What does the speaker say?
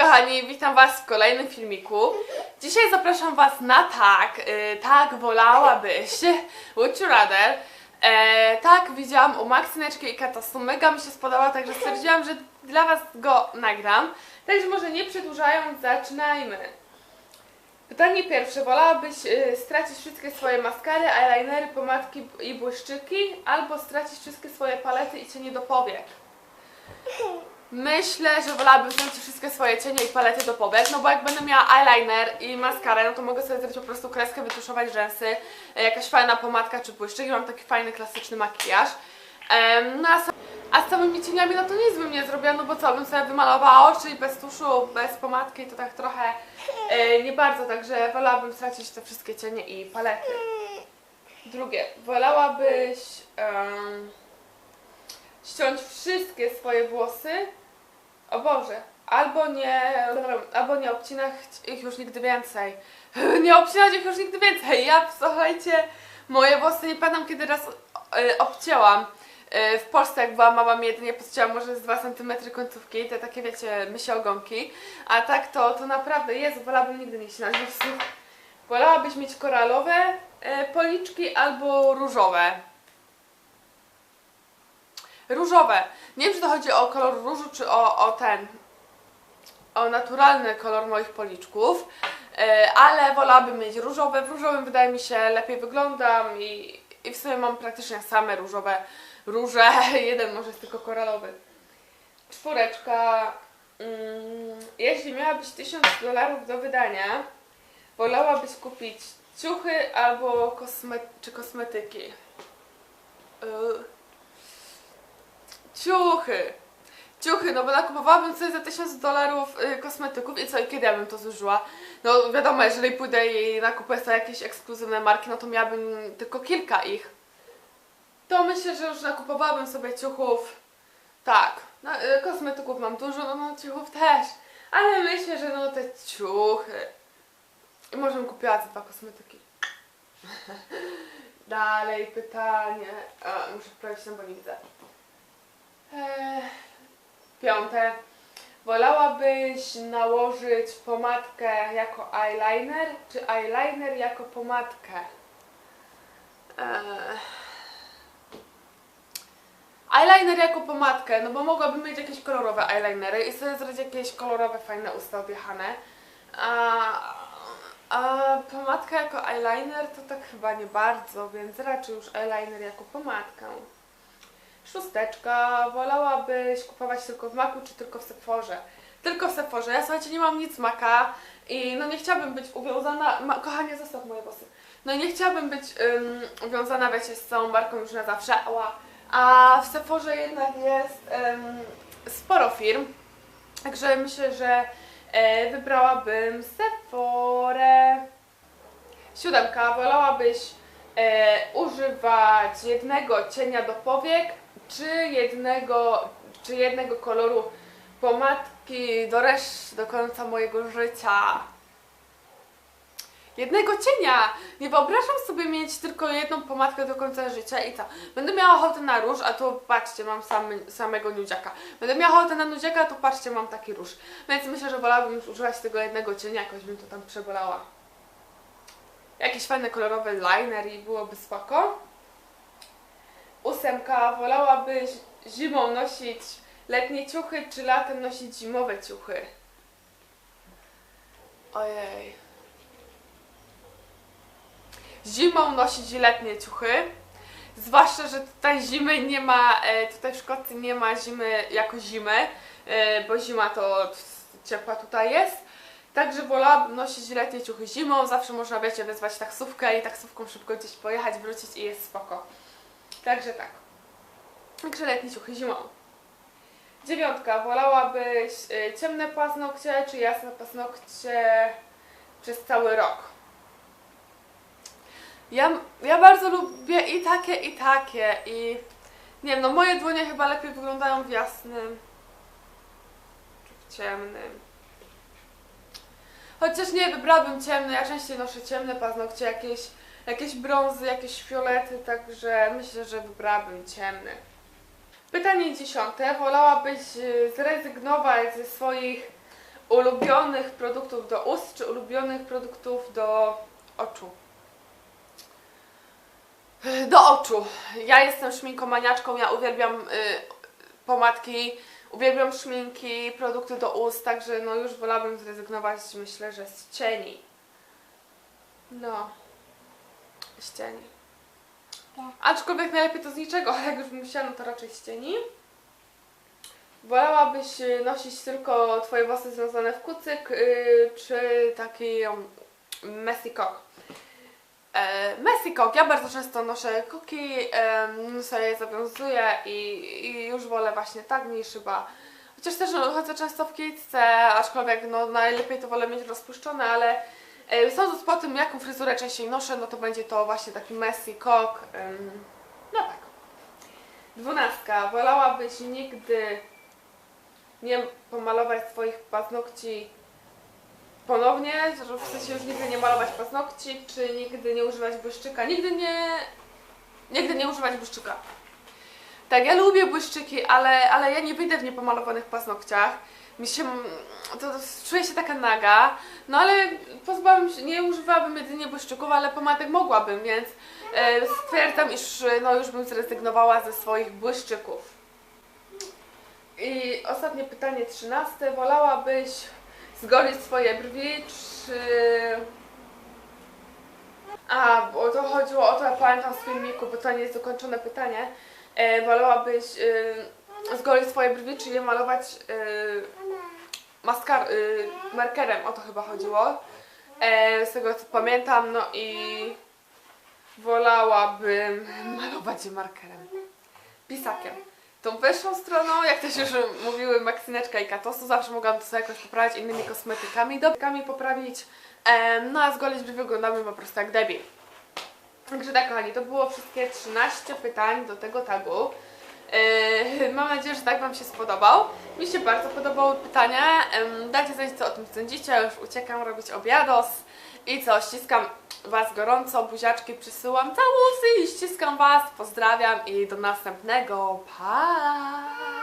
kochani, witam Was w kolejnym filmiku. Dzisiaj zapraszam Was na tak, y, tak wolałabyś, would you rather. E, tak, widziałam u Maksyneczki i Katasu, mega mi się spodobała, także stwierdziłam, że dla Was go nagram. Także może nie przedłużając, zaczynajmy. Pytanie pierwsze, wolałabyś y, stracić wszystkie swoje maskary, eyelinery, pomadki i błyszczyki, albo stracić wszystkie swoje palety i cienie do powiek? Myślę, że wolałabym stracić wszystkie swoje cienie i palety do powiek, no bo jak będę miała eyeliner i maskarę, no to mogę sobie zrobić po prostu kreskę, wytuszować rzęsy, e, jakaś fajna pomadka czy błyszczyk i mam taki fajny, klasyczny makijaż. No a, a z samymi cieniami, no to nic bym nie zrobiła, no bo co, bym sobie wymalowała oczy i bez tuszu, bez pomadki, to tak trochę e, nie bardzo, także wolałabym stracić te wszystkie cienie i palety. Drugie, wolałabyś ściąć wszystkie swoje włosy, o Boże, albo nie, albo nie obcinać ich już nigdy więcej. Nie obcinać ich już nigdy więcej. Ja, słuchajcie, moje włosy nie pamiętam kiedy raz e, obcięłam. E, W Polsce jak była mama mi jedynie podcięłam może z 2 cm końcówki, te takie wiecie, mysie ogonki. A tak to, to naprawdę jest, wolałabym nigdy nie ścinać włosów. Wolałabyś mieć koralowe e, policzki albo różowe. Różowe. Nie wiem, czy to chodzi o kolor różu, czy o, o ten, o naturalny kolor moich policzków, e, ale wolałabym mieć różowe. W różowym wydaje mi się lepiej wyglądam i, i w sumie mam praktycznie same różowe róże. Jeden może jest tylko koralowy. Czwóreczka. Mm, jeśli miałabyś 1000 dolarów do wydania, wolałabyś kupić ciuchy albo czy kosmetyki? Yy. Ciuchy. Ciuchy, no bo nakupowałabym sobie za 1000 dolarów y, kosmetyków i co, i kiedy ja bym to zużyła? No wiadomo, jeżeli pójdę i nakupuję sobie jakieś ekskluzywne marki, no to miałabym tylko kilka ich. To myślę, że już nakupowałabym sobie ciuchów. Tak, no, y, kosmetyków mam dużo, no, no ciuchów też. Ale myślę, że no te ciuchy. I może bym kupiła za dwa kosmetyki. Dalej pytanie. A, muszę sprawdzić tam, bo nie widzę. Eee, piąte. Wolałabyś nałożyć pomadkę jako eyeliner, czy eyeliner jako pomadkę? Eee, eyeliner jako pomadkę, no bo mogłabym mieć jakieś kolorowe eyelinery i sobie zrobić jakieś kolorowe, fajne usta objechane. A, a pomadka jako eyeliner to tak chyba nie bardzo, więc raczej już eyeliner jako pomadkę. Szósteczka, wolałabyś kupować tylko w Maku czy tylko w Sephorze? Tylko w Sephorze. Ja słuchajcie, nie mam nic Maka i no nie chciałabym być uwiązana. Ma, kochanie, zostaw moje włosy. No nie chciałabym być ym, uwiązana, wiecie, z całą marką już na zawsze. Ała. A w Sephorze jednak jest ym, sporo firm. Także myślę, że e, wybrałabym Sephorę. Siódemka, wolałabyś e, używać jednego cienia do powiek, czy jednego, czy jednego koloru pomadki do reszty, do końca mojego życia. Jednego cienia! Nie wyobrażam sobie mieć tylko jedną pomadkę do końca życia i co? Będę miała ochotę na róż, a tu patrzcie, mam samego nudziaka. Będę miała ochotę na nudziaka, a tu patrzcie, mam taki róż. Więc myślę, że wolałabym już używać tego jednego cienia, jakoś bym to tam przebolała jakiś fajny kolorowy liner i byłoby spoko. Ósemka, wolałabyś zimą nosić letnie ciuchy, czy latem nosić zimowe ciuchy? Ojej. Zimą nosić letnie ciuchy. Zwłaszcza, że tutaj zimy nie ma, e, tutaj w Szkocji nie ma zimy jako zimy, e, bo zima to ciepła tutaj jest. Także wolałabym nosić letnie ciuchy zimą, zawsze można, wiecie, wezwać taksówkę i taksówką szybko gdzieś pojechać, wrócić i jest spoko. Także tak. Także letnie ciuchy zimą. Dziewiątka. Wolałabyś y, ciemne paznokcie czy jasne paznokcie przez cały rok? Ja, ja bardzo lubię i takie, i takie. I nie wiem, no moje dłonie chyba lepiej wyglądają w jasnym czy w ciemnym. Chociaż nie, wybrałabym ciemne, ja częściej noszę ciemne paznokcie, jakieś, jakieś brązy, jakieś fiolety, także myślę, że wybrałabym ciemny. Pytanie dziesiąte. Wolałabyś y, zrezygnować ze swoich ulubionych produktów do ust, czy ulubionych produktów do oczu? Do oczu. Ja jestem szminkomaniaczką, ja uwielbiam y, pomadki, uwielbiam szminki, produkty do ust, także no już wolałabym zrezygnować, myślę, że z cieni. No. Z cieni. Aczkolwiek najlepiej to z niczego, ale jak już bym musiała, no to raczej z cieni. Wolałabyś y, nosić tylko twoje włosy związane w kucyk, y, czy taki um, messy cock? E, messy cock. Ja bardzo często noszę koki, em, sobie je zawiązuję i, i już wolę właśnie tak niż chyba. Chociaż też no, chodzę często w kitce, aczkolwiek no, najlepiej to wolę mieć rozpuszczone, ale e, sądząc po tym, jaką fryzurę częściej noszę, no to będzie to właśnie taki messy em, no tak. Dwunastka. Wolałabyś nigdy nie pomalować swoich paznokci ponownie, że w sensie już nigdy nie malować paznokci, czy nigdy nie używać błyszczyka. Nigdy nie, nigdy nie używać błyszczyka. Tak, ja lubię błyszczyki, ale, ale ja nie wyjdę w niepomalowanych paznokciach. Mi się, to, to, czuję się taka naga, no ale pozbałabym się, nie używałabym jedynie błyszczyków, ale pomadek mogłabym, więc e, stwierdzam, iż no, już bym zrezygnowała ze swoich błyszczyków. I ostatnie pytanie, trzynaste. Wolałabyś zgolić swoje brwi, czy... A, bo to chodziło o to, ja pamiętam z filmiku, bo to nie jest dokończone pytanie. E, wolałabyś e, zgolić swoje brwi, czy je malować e, maskar, e, markerem, o to chyba chodziło. E, z tego co pamiętam, no i wolałabym malować markerem. Pisakiem. Tą wyższą stroną, jak też już mówiły Maksyneczka i Katosu, zawsze mogłam to sobie jakoś poprawić innymi kosmetykami, dobkami poprawić, em, no a zgolić brwi wyglądamy po prostu jak debil. Także tak kochani, to było wszystkie 13 pytań do tego tagu. Yy, mam nadzieję, że tak Wam się spodobał. Mi się bardzo podobały pytania. Dajcie znać, co o tym sądzicie. Ja już uciekam robić obiados. I co, ściskam Was gorąco, buziaczki przysyłam, całusy i ściskam Was, pozdrawiam i do następnego. Pa!